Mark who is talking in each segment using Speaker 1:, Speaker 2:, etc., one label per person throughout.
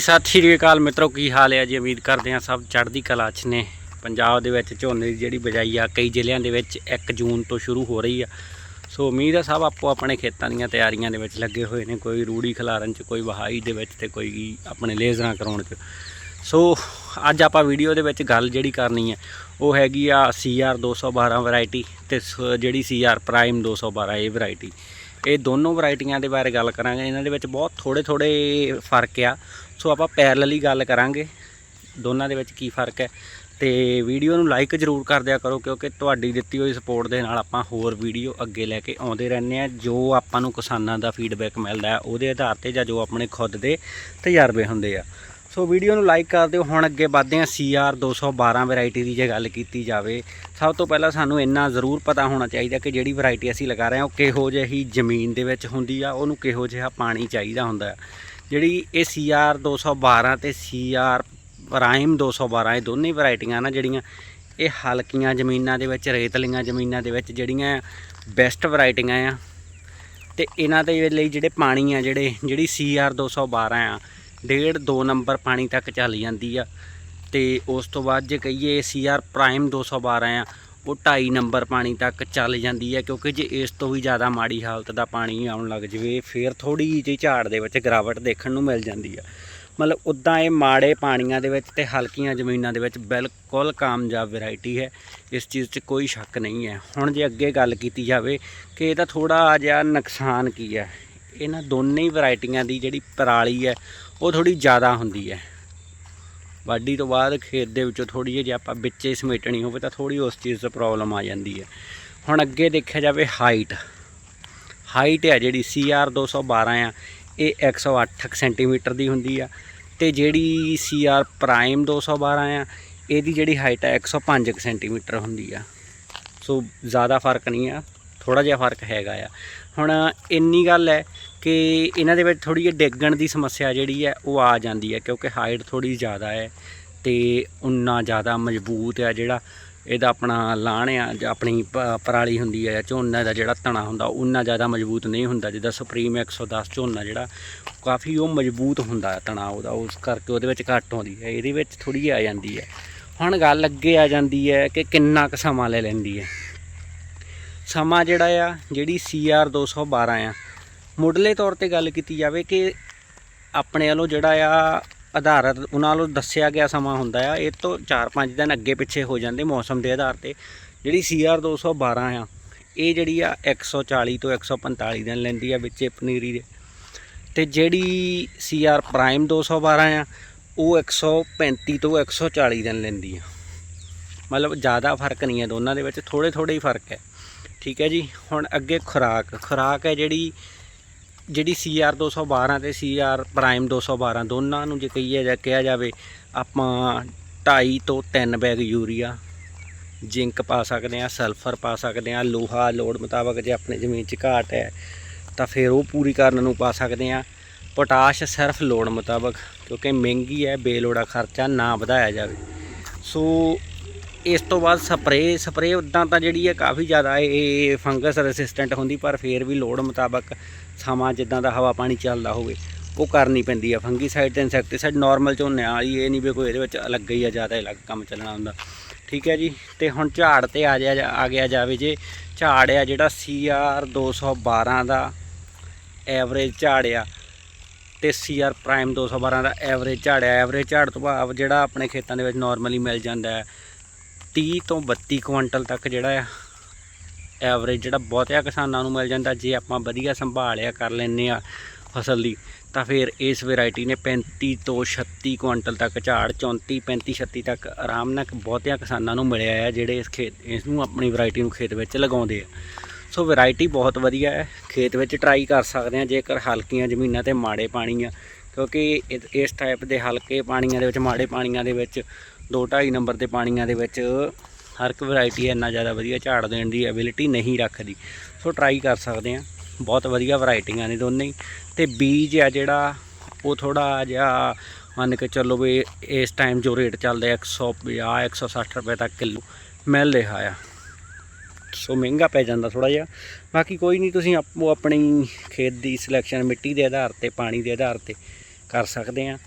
Speaker 1: ਸਤਿ ਸ਼੍ਰੀ ਅਕਾਲ ਮਿੱਤਰੋ, ਕੀ ਹਾਲ ਹੈ ਜੀ? ਉਮੀਦ ਕਰਦੇ ਹਾਂ ਸਭ ਚੜ੍ਹਦੀ ਕਲਾ 'ਚ ਨੇ। ਪੰਜਾਬ ਦੇ ਵਿੱਚ ਝੋਨੇ ਦੀ ਜਿਹੜੀ ਬਜਾਈ ਆ, ਕਈ ਜ਼ਿਲ੍ਹਿਆਂ ਦੇ ਵਿੱਚ 1 ਜੂਨ ਤੋਂ ਸ਼ੁਰੂ ਹੋ ਰਹੀ ਆ। ਸੋ ਉਮੀਦ ਆ ਸਭ ਆਪੋ ਆਪਣੇ ਖੇਤਾਂ ਦੀਆਂ ਤਿਆਰੀਆਂ ਦੇ ਵਿੱਚ ਲੱਗੇ ਹੋਏ ਨੇ, ਕੋਈ ਰੂੜੀ ਖਿਲਾਰਨ 'ਚ, ਕੋਈ ਵਹਾਈ ਦੇ ਵਿੱਚ ਤੇ ਕੋਈ ਆਪਣੇ ਲੇਜ਼ਰਾਂ ਕਰਾਉਣ 'ਚ। ਸੋ ਅੱਜ ਆਪਾਂ ਵੀਡੀਓ ਦੇ ਵਿੱਚ ਗੱਲ ਜਿਹੜੀ ਕਰਨੀ ਹੈ ਉਹ ਹੈਗੀ ਆ CR 212 ਵੈਰਾਈਟੀ ਤੇ ਸ- ਜਿਹੜੀ CR ਪ੍ਰਾਈਮ 212 ਇਹ ਵੈਰਾਈਟੀ। ਇਹ ਦੋਨੋਂ ਵੈਰਾਈਟੀਆਂ ਦੇ ਬਾਰੇ ਗੱਲ ਕਰਾਂਗੇ। ਇਹਨਾਂ ਦੇ ਵਿੱਚ ਬਹੁਤ ਥੋੜੇ ਥੋੜੇ ਫ਼ਰਕ ਆ। ਸੋ ਆਪਾਂ ਪੈਰਲਲੀ ਗੱਲ ਕਰਾਂਗੇ। ਦੋਨਾਂ ਦੇ ਵਿੱਚ ਕੀ ਫ਼ਰਕ ਹੈ। ਤੇ ਵੀਡੀਓ ਨੂੰ ਲਾਈਕ ਜ਼ਰੂਰ ਕਰ ਦਿਆ ਕਰੋ, ਕਿਉਂਕਿ ਤੁਹਾਡੀ ਦਿੱਤੀ ਹੋਈ ਸਪੋਰਟ ਦੇ ਨਾਲ ਆਪਾਂ ਹੋਰ ਵੀਡੀਓ ਅੱਗੇ ਲੈ ਕੇ ਆਉਂਦੇ ਰਹਿੰਦੇ ਆ ਜੋ ਆਪਾਂ ਨੂੰ ਕਿਸਾਨਾਂ ਦਾ ਫੀਡਬੈਕ ਮਿਲਦਾ ਹੈ, ਉਹਦੇ ਆਧਾਰ ਤੇ ਜਾਂ ਜੋ ਆਪਣੇ ਖੁਦ ਦੇ ਤਜਰਬੇ ਹੁੰਦੇ ਆ। ਸੋ ਵੀਡੀਓ ਨੂੰ ਲਾਈਕ ਕਰ ਦਿਓ। ਹੁਣ ਅੱਗੇ ਵਧਦੇ ਹਾਂ। CR 212 ਵੈਰਾਈਟੀ ਦੀ ਜੇ ਗੱਲ ਕੀਤੀ ਜਾਵੇ, ਸਭ ਤੋਂ ਪਹਿਲਾਂ ਸਾਨੂੰ ਇੰਨਾ ਜ਼ਰੂਰ ਪਤਾ ਹੋਣਾ ਚਾਹੀਦਾ ਕਿ ਜਿਹੜੀ ਵੈਰਾਈਟੀ ਅਸੀਂ ਲਗਾ ਰਹੇ ਹਾਂ, ਉਹ ਕਿਹੋ ਜਿਹੀ ਜ਼ਮੀਨ ਦੇ ਵਿੱਚ ਹੁੰਦੀ ਆ, ਉਹਨੂੰ ਕਿਹੋ ਜਿਹਾ ਪਾਣੀ ਚਾਹੀਦਾ ਹੁੰਦਾ ਹੈ। ਜਿਹੜੀ ਇਹ CR 212 ਤੇ CR ਪ੍ਰਾਈਮ 212 ਇਹ ਦੋਨੇ ਵੈਰਾਈਟੀਆਂ ਨਾ ਜਿਹੜੀਆਂ ਇਹ ਹਲਕੀਆਂ ਜ਼ਮੀਨਾਂ ਦੇ ਵਿੱਚ, ਰੇਤਲੀਆਂ ਜ਼ਮੀਨਾਂ ਦੇ ਵਿੱਚ ਜਿਹੜੀਆਂ ਬੈਸਟ ਵੈਰਾਈਟੀਆਂ ਆ। ਤੇ ਇਹਨਾਂ ਦੇ ਲਈ ਜਿਹੜੇ ਪਾਣੀ ਆ, ਜਿਹੜੇ, ਜਿਹੜੀ CR 212 ਆ, ਡੇਢ 2 ਨੰਬਰ ਪਾਣੀ ਤੱਕ ਚੱਲ ਜਾਂਦੀ ਆ। ਤੇ ਉਸ ਤੋਂ ਬਾਅਦ ਜੇ ਕਹੀਏ CR ਪ੍ਰਾਈਮ 212 ਆ ਉਹ 2.5 ਨੰਬਰ ਪਾਣੀ ਤੱਕ ਚੱਲ ਜਾਂਦੀ ਹੈ, ਕਿਉਂਕਿ ਜੇ ਇਸ ਤੋਂ ਵੀ ਜ਼ਿਆਦਾ ਮਾੜੀ ਹਾਲਤ ਦਾ ਪਾਣੀ ਆਉਣ ਲੱਗ ਜਵੇ, ਫਿਰ ਥੋੜੀ ਜਿਹੀ ਝਾੜ ਦੇ ਵਿੱਚ ਗਿਰਾਵਟ ਦੇਖਣ ਨੂੰ ਮਿਲ ਜਾਂਦੀ ਆ। ਮਤਲਬ ਉਦਾਂ ਇਹ ਮਾੜੇ ਪਾਣੀਆਂ ਦੇ ਵਿੱਚ ਤੇ ਹਲਕੀਆਂ ਜ਼ਮੀਨਾਂ ਦੇ ਵਿੱਚ ਬਿਲਕੁਲ ਕਾਮਯਾਬ ਵੈਰਾਈਟੀ ਹੈ, ਇਸ ਚੀਜ਼ 'ਚ ਕੋਈ ਸ਼ੱਕ ਨਹੀਂ ਹੈ। ਹੁਣ ਜੇ ਅੱਗੇ ਗੱਲ ਕੀਤੀ ਜਾਵੇ ਕਿ ਇਹਦਾ ਥੋੜਾ ਜਿਹਾ ਨੁਕਸਾਨ ਕੀ ਹੈ? ਇਹਨਾਂ ਦੋਨੇ ਹੀ ਵੈਰਾਈਟੀਆਂ ਦੀ ਜਿਹੜੀ ਪਰਾਲੀ ਹੈ, ਉਹ ਥੋੜੀ ਜ਼ਿਆਦਾ ਹੁੰਦੀ ਹੈ। ਵਾਢੀ ਤੋਂ ਬਾਅਦ ਖੇਤ ਦੇ ਵਿੱਚੋਂ ਥੋੜੀ ਜਿਹੀ ਜੇ ਆਪਾਂ ਵਿੱਚੇ ਸਮੇਟਣੀ ਹੋਵੇ ਤਾਂ ਥੋੜੀ ਉਸ ਚੀਜ਼ 'ਚ ਪ੍ਰੋਬਲਮ ਆ ਜਾਂਦੀ ਹੈ। ਹੁਣ ਅੱਗੇ ਦੇਖਿਆ ਜਾਵੇ ਹਾਈਟ ਹਾਈਟ ਹੈ ਜਿਹੜੀ CR 212 ਆ, ਇਹ 108 ਸੈਂਟੀਮੀਟਰ ਦੀ ਹੁੰਦੀ ਆ ਤੇ ਜਿਹੜੀ CR ਪ੍ਰਾਈਮ 212 ਆ, ਇਹਦੀ ਜਿਹੜੀ ਹਾਈਟ ਹੈ 105 ਕੁ ਸੈਂਟੀਮੀਟਰ ਹੁੰਦੀ ਆ। ਸੋ ਜ਼ਿਆਦਾ ਫ਼ਰਕ ਨਹੀਂ ਆ। ਥੋੜਾ ਜਿਹਾ ਫ਼ਰਕ ਹੈਗਾ ਆ। ਹੁਣ ਇੰਨੀ ਗੱਲ ਹੈ ਕਿ ਇਹਨਾਂ ਦੇ ਵਿੱਚ ਥੋੜੀ ਜਿਹੀ ਡਿੱਗਣ ਦੀ ਸਮੱਸਿਆ ਜਿਹੜੀ ਹੈ ਉਹ ਆ ਜਾਂਦੀ ਹੈ ਕਿਉਂਕਿ ਹਾਈਟ ਥੋੜੀ ਜ਼ਿਆਦਾ ਹੈ ਤੇ ਉਨਾ ਜ਼ਿਆਦਾ ਮਜ਼ਬੂਤ ਆ ਜਿਹੜਾ ਇਹਦਾ ਆਪਣਾ ਲਾਣ ਆ ਜਾਂ ਆਪਣੀ ਪ- ਪਰਾਲੀ ਹੁੰਦੀ ਹੈ ਜਾਂ ਝੋਨਾ ਦਾ ਜਿਹੜਾ ਤਣਾ ਹੁੰਦਾ ਉਨਾ ਜ਼ਿਆਦਾ ਮਜ਼ਬੂਤ ਨਹੀਂ ਹੁੰਦਾ ਜਿੱਦਾਂ ਸੁਪਰੀਮ 110 ਝੋਨਾ ਜਿਹੜਾ ਕਾਫੀ ਉਹ ਮਜ਼ਬੂਤ ਹੁੰਦਾ ਤਣਾ ਉਹਦਾ ਉਸ ਕਰਕੇ ਉਹਦੇ ਵਿੱਚ ਘੱਟ ਆਉਂਦੀ ਹੈ, ਇਹਦੇ ਵਿੱਚ ਥੋੜੀ ਜਿਹੀ ਆ ਜਾਂਦੀ ਹੈ। ਹੁਣ ਗੱਲ ਅੱਗੇ ਆ ਜਾਂਦੀ ਹੈ ਕਿ ਕਿੰਨਾ ਕੁ ਸਮਾਂ ਲੈ ਲੈਂਦੀ ਹੈ। ਸਮਾਂ ਜਿਹੜਾ ਆ, ਜਿਹੜੀ CR 212 ਆ, ਮੁੱਢਲੇ ਤੌਰ ਤੇ ਗੱਲ ਕੀਤੀ ਜਾਵੇ ਕਿ ਆਪਣੇ ਵੱਲੋਂ ਜਿਹੜਾ ਆ ਆਧਾਰਤ, ਉਹਨਾਂ ਵੱਲੋਂ ਦੱਸਿਆ ਗਿਆ ਸਮਾਂ ਹੁੰਦਾ ਆ, ਇਹ ਤੋਂ 4-5 ਦਿਨ ਅੱਗੇ ਪਿੱਛੇ ਹੋ ਜਾਂਦੇ ਮੌਸਮ ਦੇ ਆਧਾਰ ਤੇ। ਜਿਹੜੀ CR 212 ਆ, ਇਹ ਜਿਹੜੀ ਆ 140 ਤੋਂ 145 ਦਿਨ ਲੈਂਦੀ ਆ ਵਿੱਚ ਪਨੀਰੀ ਦੇ। ਤੇ ਜਿਹੜੀ CR ਪ੍ਰਾਈਮ 212 ਆ, ਉਹ 135 ਤੋਂ 140 ਦਿਨ ਲੈਂਦੀ ਆ। ਮਤਲਬ ਜ਼ਿਆਦਾ ਫ਼ਰਕ ਨਹੀਂ ਹੈ ਦੋਨਾਂ ਦੇ ਵਿੱਚ ਥੋੜੇ ਥੋੜੇ ਹੀ ਫ਼ਰਕ ਹੈ। ਠੀਕ ਹੈ ਜੀ, ਹੁਣ ਅੱਗੇ ਖੁਰਾਕ ਖੁਰਾਕ ਹੈ ਜਿਹੜੀ ਜਿਹੜੀ CR 212 ਤੇ CR ਪ੍ਰਾਈਮ 212 ਦੋਨਾਂ ਨੂੰ ਜੇ ਕਹੀਏ ਜਾਂ ਕਿਹਾ ਜਾਵੇ, ਆਪਾਂ 2.5 ਤੋਂ 3 ਬੈਗ ਯੂਰੀਆ, ਜ਼ਿੰਕ ਪਾ ਸਕਦੇ ਆ ਸਲਫਰ ਪਾ ਸਕਦੇ ਆ ਲੋਹਾ ਲੋੜ ਮੁਤਾਬਕ ਜੇ ਆਪਣੇ ਜ਼ਮੀਨ 'ਚ ਘਾਟ ਹੈ, ਤਾਂ ਫਿਰ ਉਹ ਪੂਰੀ ਕਰਨ ਨੂੰ ਪਾ ਸਕਦੇ ਆ ਪੋਟਾਸ਼ ਸਿਰਫ ਲੋੜ ਮੁਤਾਬਕ, ਕਿਉਂਕਿ ਮਹਿੰਗੀ ਹੈ, ਬੇਲੋੜਾ ਖਰਚਾ ਨਾ ਵਧਾਇਆ ਜਾਵੇ। ਸੋ ਇਸ ਤੋਂ ਬਾਅਦ ਸਪਰੇ ਸਪਰੇ ਉਦਾਂ ਤਾਂ ਜਿਹੜੀ ਹੈ ਕਾਫੀ ਜ਼ਿਆਦਾ ਇਹ ਫੰਗਸ ਰੈਸਿਸਟੈਂਟ ਹੁੰਦੀ, ਪਰ ਫਿਰ ਵੀ ਲੋੜ ਮੁਤਾਬਕ ਸਮਾਂ ਜਿੱਦਾਂ ਦਾ ਹਵਾ ਪਾਣੀ ਚੱਲਦਾ ਹੋਵੇ, ਉਹ ਕਰਨੀ ਪੈਂਦੀ ਆ। ਫੰਗੀਸਾਈਡ ਤੇ ਇਨਸੈਕਟੀਸਾਈਡ ਨਾਰਮਲ ਝੋਨਿਆਂ ਵਾਲੀ ਇਹ ਨਹੀਂ ਵੀ ਕੋਈ ਇਹਦੇ ਵਿੱਚ ਅਲੱਗ ਹੀ ਆ, ਜ਼ਿਆਦਾ ਅਲੱਗ ਕੰਮ ਚੱਲਣਾ ਹੁੰਦਾ। ਠੀਕ ਹੈ ਜੀ, ਤੇ ਹੁਣ ਝਾੜ ਤੇ ਆ ਜਾ ਆ ਗਿਆ ਜਾਵੇ ਜੇ, ਝਾੜ ਆ ਜਿਹੜਾ CR 212 ਦਾ ਐਵਰੇਜ ਝਾੜ ਆ, ਤੇ CR ਪ੍ਰਾਈਮ 212 ਦਾ ਐਵਰੇਜ ਝਾੜ ਆ। ਐਵਰੇਜ ਝਾੜ ਤੋਂ ਭਾਵ ਜਿਹੜਾ ਆਪਣੇ ਖੇਤਾਂ ਦੇ ਵਿੱਚ ਨਾਰਮਲੀ ਮਿਲ ਜਾਂਦਾ ਹੈ। 30 ਤੋਂ 32 ਕੁਇੰਟਲ ਤੱਕ ਜਿਹੜਾ ਆ ਐਵਰੇਜ ਜਿਹੜਾ ਬਹੁਤਿਆਂ ਕਿਸਾਨਾਂ ਨੂੰ ਮਿਲ ਜਾਂਦਾ, ਜੇ ਆਪਾਂ ਵਧੀਆ ਸੰਭਾਲਿਆ ਕਰ ਲੈਨੇ ਆ ਫਸਲ ਦੀ, ਤਾਂ ਫਿਰ ਇਸ ਵੈਰਾਈਟੀ ਨੇ 35 ਤੋਂ 36 ਕੁਇੰਟਲ ਤੱਕ ਝਾੜ 34 35 36 ਤੱਕ ਆਰਾਮ ਨਾਲ ਬਹੁਤਿਆਂ ਕਿਸਾਨਾਂ ਨੂੰ ਮਿਲਿਆ ਹੈ ਜਿਹੜੇ ਇਸ ਖੇਤ, ਇਸ ਨੂੰ ਆਪਣੀ ਵੈਰਾਈਟੀ ਨੂੰ ਖੇਤ ਵਿੱਚ ਲਗਾਉਂਦੇ ਆ। ਸੋ ਵੈਰਾਈਟੀ ਬਹੁਤ ਵਧੀਆ ਹੈ, ਖੇਤ ਵਿੱਚ ਟਰਾਈ ਕਰ ਸਕਦੇ ਆ, ਜੇਕਰ ਹਲਕੀਆਂ ਜ਼ਮੀਨਾਂ ਤੇ ਮਾੜੇ ਪਾਣੀ ਆ, ਕਿਉਂਕਿ ਇਸ ਟਾਈਪ ਦੇ ਹਲਕੇ ਪਾਣੀਆਂ ਦੇ ਵਿੱਚ, ਮਾੜੇ ਪਾਣੀਆਂ ਦੇ ਵਿੱਚ 2.5 ਨੰਬਰ ਦੇ ਪਾਣੀਆਂ ਦੇ ਵਿੱਚ ਹਰ ਇੱਕ ਵੈਰਾਈਟੀ ਇੰਨਾ ਜ਼ਿਆਦਾ ਵਧੀਆ ਝਾੜ ਦੇਣ ਦੀ ਐਬਿਲਿਟੀ ਨਹੀਂ ਰੱਖਦੀ। ਸੋ ਟਰਾਈ ਕਰ ਸਕਦੇ ਆ ਬਹੁਤ ਵਧੀਆ ਵੈਰਾਈਟੀਆਂ ਨੇ ਦੋਨੇ ਹੀ। ਤੇ ਬੀਜ ਆ ਜਿਹੜਾ, ਉਹ ਥੋੜਾ ਜਿਹਾ ਮੰਨ ਕੇ ਚੱਲੋ ਵੀ ਇਸ ਟਾਈਮ ਜੋ ਰੇਟ ਚੱਲਦਾ 150 160 ਰੁਪਏ ਤੱਕ ਕਿਲੋ ਮਿਲ ਰਿਹਾ ਆ। ਸੋ ਮਹਿੰਗਾ ਪੈ ਜਾਂਦਾ ਥੋੜਾ ਜਿਹਾ। ਬਾਕੀ ਕੋਈ ਨਹੀਂ, ਤੁਸੀਂ ਆਪੋ ਆਪਣੀ ਖੇਤ ਦੀ ਸਿਲੈਕਸ਼ਨ ਮਿੱਟੀ ਦੇ ਆਧਾਰ ਤੇ, ਪਾਣੀ ਦੇ ਆਧਾਰ ਤੇ ਕਰ ਸਕਦੇ ਆ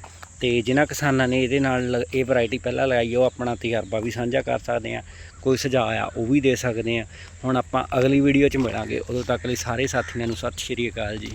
Speaker 1: ਤੇ ਜਿਨ੍ਹਾਂ ਕਿਸਾਨਾਂ ਨੇ ਇਹਦੇ ਨਾਲ ਲ- ਇਹ ਵੈਰਾਈਟੀ ਪਹਿਲਾਂ ਲਗਾਈ ਉਹ ਆਪਣਾ ਤਜਰਬਾ ਵੀ ਸਾਂਝਾ ਕਰ ਸਕਦੇ ਆ, ਕੋਈ ਸੁਝਾਅ ਆ, ਉਹ ਵੀ ਦੇ ਸਕਦੇ ਆ। ਹੁਣ ਆਪਾਂ ਅਗਲੀ ਵੀਡੀਓ 'ਚ ਮਿਲਾਂਗੇ। ਉਦੋਂ ਤੱਕ ਲਈ ਸਾਰੇ ਸਾਥੀਆਂ ਨੂੰ ਸਤਿ ਸ਼੍ਰੀ ਅਕਾਲ ਜੀ।